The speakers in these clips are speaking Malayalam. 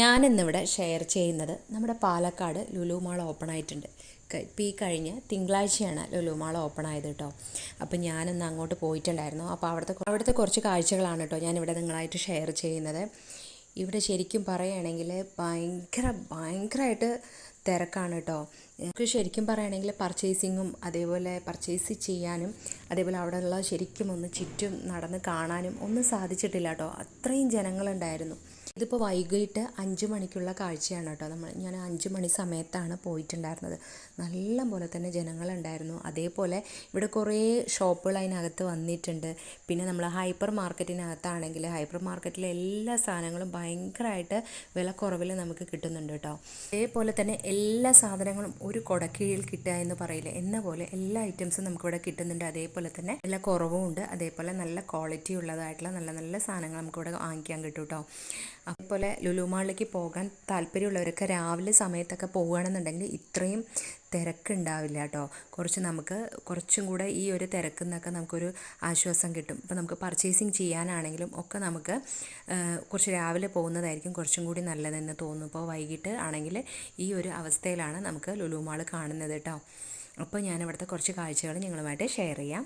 ഞാനിന്നിവിടെ ഷെയർ ചെയ്യുന്നത് നമ്മുടെ പാലക്കാട് ലുലു മാൾ ഓപ്പൺ ആയിട്ടുണ്ട്. ഇപ്പോൾ ഈ കഴിഞ്ഞ തിങ്കളാഴ്ചയാണ് ലുലു മാൾ ഓപ്പൺ ആയത് കേട്ടോ അപ്പോൾ ഞാനിന്ന് അങ്ങോട്ട് പോയിട്ടുണ്ടായിരുന്നു. അപ്പോൾ അവിടുത്തെ അവിടുത്തെ കുറച്ച് കാഴ്ചകളാണ് കേട്ടോ ഞാനിവിടെ നിങ്ങളായിട്ട് ഷെയർ ചെയ്യുന്നത്. ഇവിടെ ശരിക്കും പറയുകയാണെങ്കിൽ ഭയങ്കര ഭയങ്കരമായിട്ട് തിരക്കാണ് കേട്ടോ. നമുക്ക് ശരിക്കും പറയുകയാണെങ്കിൽ പർച്ചേസിങ്ങും അതേപോലെ പർച്ചേസ് ചെയ്യാനും അതേപോലെ അവിടെയുള്ള ശരിക്കും ഒന്ന് ചുറ്റും നടന്ന് കാണാനും ഒന്നും സാധിച്ചിട്ടില്ല കേട്ടോ. അത്രയും ജനങ്ങളുണ്ടായിരുന്നു. ഇതിപ്പോൾ വൈകിട്ട് അഞ്ച് മണിക്കുള്ള കാഴ്ചയാണ് കേട്ടോ. നമ്മൾ ഞാൻ അഞ്ച് മണി സമയത്താണ് പോയിട്ടുണ്ടായിരുന്നത്. നല്ല പോലെ തന്നെ ജനങ്ങളുണ്ടായിരുന്നു. അതേപോലെ ഇവിടെ കുറേ ഷോപ്പുകൾ അതിനകത്ത് വന്നിട്ടുണ്ട്. പിന്നെ നമ്മൾ ഹൈപ്പർ മാർക്കറ്റിനകത്താണെങ്കിൽ ഹൈപ്പർ മാർക്കറ്റിലെ എല്ലാ സാധനങ്ങളും ഭയങ്കരമായിട്ട് വിലക്കുറവിൽ നമുക്ക് കിട്ടുന്നുണ്ട് കേട്ടോ. അതേപോലെ തന്നെ എല്ലാ സാധനങ്ങളും ഒരു കൊടക്കീഴിൽ കിട്ടുക എന്ന് പറയില്ല? എന്ന പോലെ എല്ലാ ഐറ്റംസും നമുക്കിവിടെ കിട്ടുന്നുണ്ട്. അതേപോലെ തന്നെ നല്ല കുറവും ഉണ്ട്. അതേപോലെ നല്ല ക്വാളിറ്റി ഉള്ളതായിട്ടുള്ള നല്ല നല്ല സാധനങ്ങൾ നമുക്കിവിടെ വാങ്ങിക്കാൻ കിട്ടും കേട്ടോ. അതേപോലെ ലുലു മാളിലേക്ക് പോകാൻ താല്പര്യമുള്ളവരൊക്കെ രാവിലെ സമയത്തൊക്കെ പോകുകയാണെന്നുണ്ടെങ്കിൽ ഇത്രയും തിരക്കുണ്ടാവില്ല കേട്ടോ കുറച്ച് നമുക്ക് കുറച്ചും കൂടെ ഈ ഒരു തിരക്കിൽ നിന്നൊക്കെ നമുക്കൊരു ആശ്വാസം കിട്ടും. ഇപ്പോൾ നമുക്ക് പർച്ചേസിങ് ചെയ്യാനാണെങ്കിലും ഒക്കെ നമുക്ക് കുറച്ച് രാവിലെ പോകുന്നതായിരിക്കും കുറച്ചും കൂടി നല്ലതെന്ന് തോന്നുന്നു. ഇപ്പോൾ വൈകിട്ട് ആണെങ്കിൽ ഈ ഒരു അവസ്ഥയിലാണ് നമുക്ക് ലുലു മാൾ കാണുന്നത് കേട്ടോ അപ്പോൾ ഞാൻ ഇവിടുത്തെ കുറച്ച് കാഴ്ചകൾ നിങ്ങളുമായിട്ട് ഷെയർ ചെയ്യാം.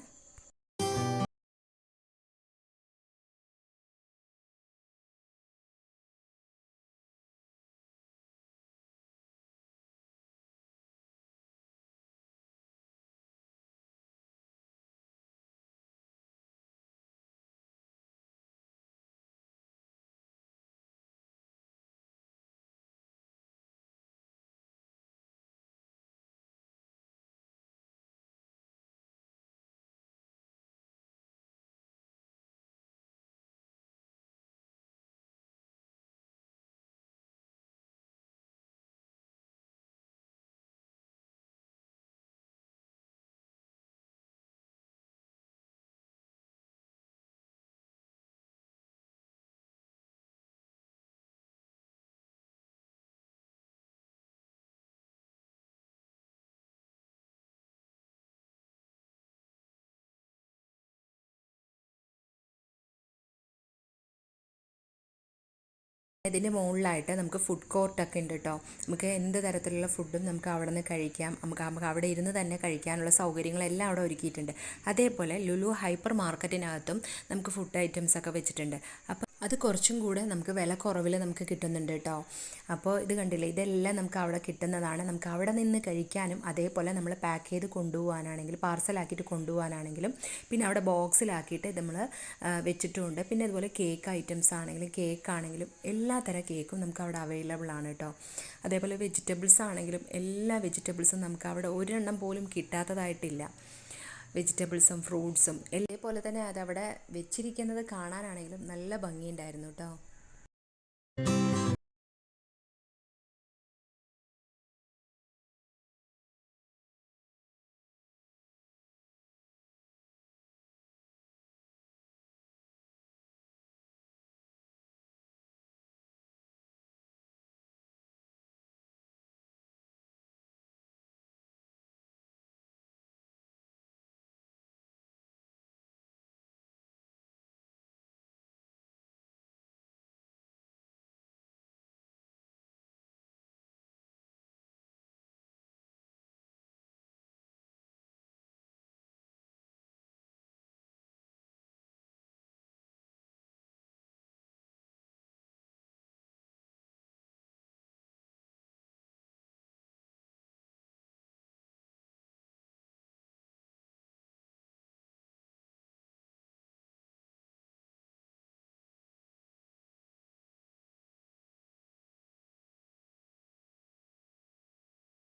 ഇതിന്റെ മുകളിലായിട്ട് നമുക്ക് ഫുഡ് കോർട്ടൊക്കെ ഉണ്ട് കേട്ടോ നമുക്ക് എന്ത് തരത്തിലുള്ള ഫുഡും നമുക്ക് അവിടെ നിന്ന് കഴിക്കാം. നമുക്ക് നമുക്ക് അവിടെ ഇരുന്ന് തന്നെ കഴിക്കാനുള്ള സൗകര്യങ്ങളെല്ലാം അവിടെ ഒരുക്കിയിട്ടുണ്ട്. അതേപോലെ ലുലു ഹൈപ്പർ മാർക്കറ്റിനകത്തും നമുക്ക് ഫുഡ് ഐറ്റംസ് ഒക്കെ വെച്ചിട്ടുണ്ട്. അപ്പോൾ അത് കുറച്ചും കൂടെ നമുക്ക് വില കുറവിൽ നമുക്ക് കിട്ടുന്നുണ്ട് കേട്ടോ അപ്പോൾ ഇത് കണ്ടില്ലേ? ഇതെല്ലാം നമുക്ക് അവിടെ കിട്ടുന്നതാണ്. നമുക്ക് അവിടെ നിന്ന് കഴിക്കാനും അതേപോലെ നമ്മൾ പാക്ക് ചെയ്ത് കൊണ്ടുപോകാനാണെങ്കിലും പാർസലാക്കിയിട്ട് കൊണ്ടുപോകാനാണെങ്കിലും പിന്നെ അവിടെ ബോക്സിലാക്കിയിട്ട് നമ്മൾ വെച്ചിട്ടുമുണ്ട്. പിന്നെ അതുപോലെ കേക്ക് ഐറ്റംസ് ആണെങ്കിലും കേക്ക് ആണെങ്കിലും എല്ലാ തരം കേക്കും നമുക്ക് അവിടെ അവൈലബിൾ ആണ് കേട്ടോ അതേപോലെ വെജിറ്റബിൾസ് ആണെങ്കിലും എല്ലാ വെജിറ്റബിൾസും നമുക്ക് അവിടെ ഒരെണ്ണം പോലും കിട്ടാത്തതായിട്ടില്ല. വെജിറ്റബിൾസും ഫ്രൂട്ട്സും പോലെ തന്നെ അതവിടെ വെച്ചിരിക്കുന്നത് കാണാനാണെങ്കിലും നല്ല ഭംഗിയുണ്ടായിരുന്നു കേട്ടോ